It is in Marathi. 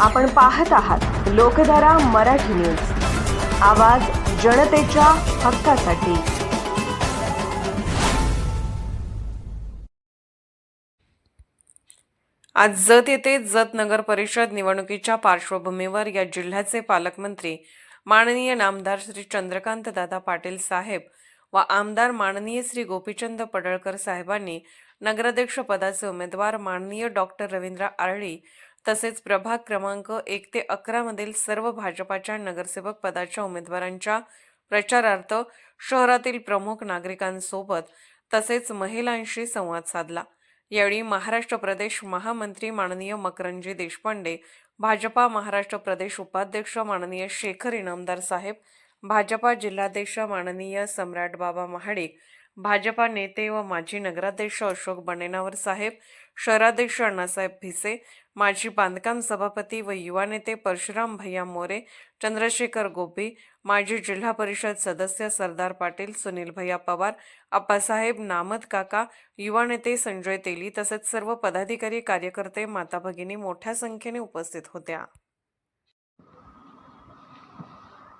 आपण पाहत आहात लोकधारा मराठी न्यूज. आवाज जनतेच्या हक्कासाठी. आज जत येथे जत नगर परिषद निवडणुकीच्या पार्श्वभूमीवर या जिल्ह्याचे पालकमंत्री माननीय नामदार श्री चंद्रकांत दादा पाटील साहेब व आमदार माननीय श्री गोपीचंद पडळकर साहेबांनी नगराध्यक्ष पदाचे उमेदवार माननीय डॉक्टर रवींद्र आरळी तसेच प्रभाग क्रमांक एक ते अकरा मधील सर्व भाजपाच्या नगरसेवक पदाच्या उमेदवारांच्या प्रचारार्थ शहरातील प्रमुख नागरिकांसोबत तसेच महिलांशी संवाद साधला. यावेळी महाराष्ट्र प्रदेश महामंत्री माननीय मकरंजी देशपांडे भाजपा महाराष्ट्र प्रदेश उपाध्यक्ष माननीय शेखर इनामदार साहेब भाजपा जिल्हाध्यक्ष माननीय सम्राट बाबा महाडिक भाजपा नेते व माजी नगराध्यक्ष अशोक बनेनावर साहेब शहराध्यक्ष अण्णासाहेब भिसे माजी बांधकाम सभापती व युवा नेते परशुराम भैया मोरे चंद्रशेखर गोपी माजी जिल्हा परिषद सदस्य सरदार पाटील सुनील भैया पवार आप्पासाहेब नामद काका युवा नेते संजय तेली तसेच सर्व पदाधिकारी कार्यकर्ते माता भगिनी मोठ्या संख्येने उपस्थित होत्या.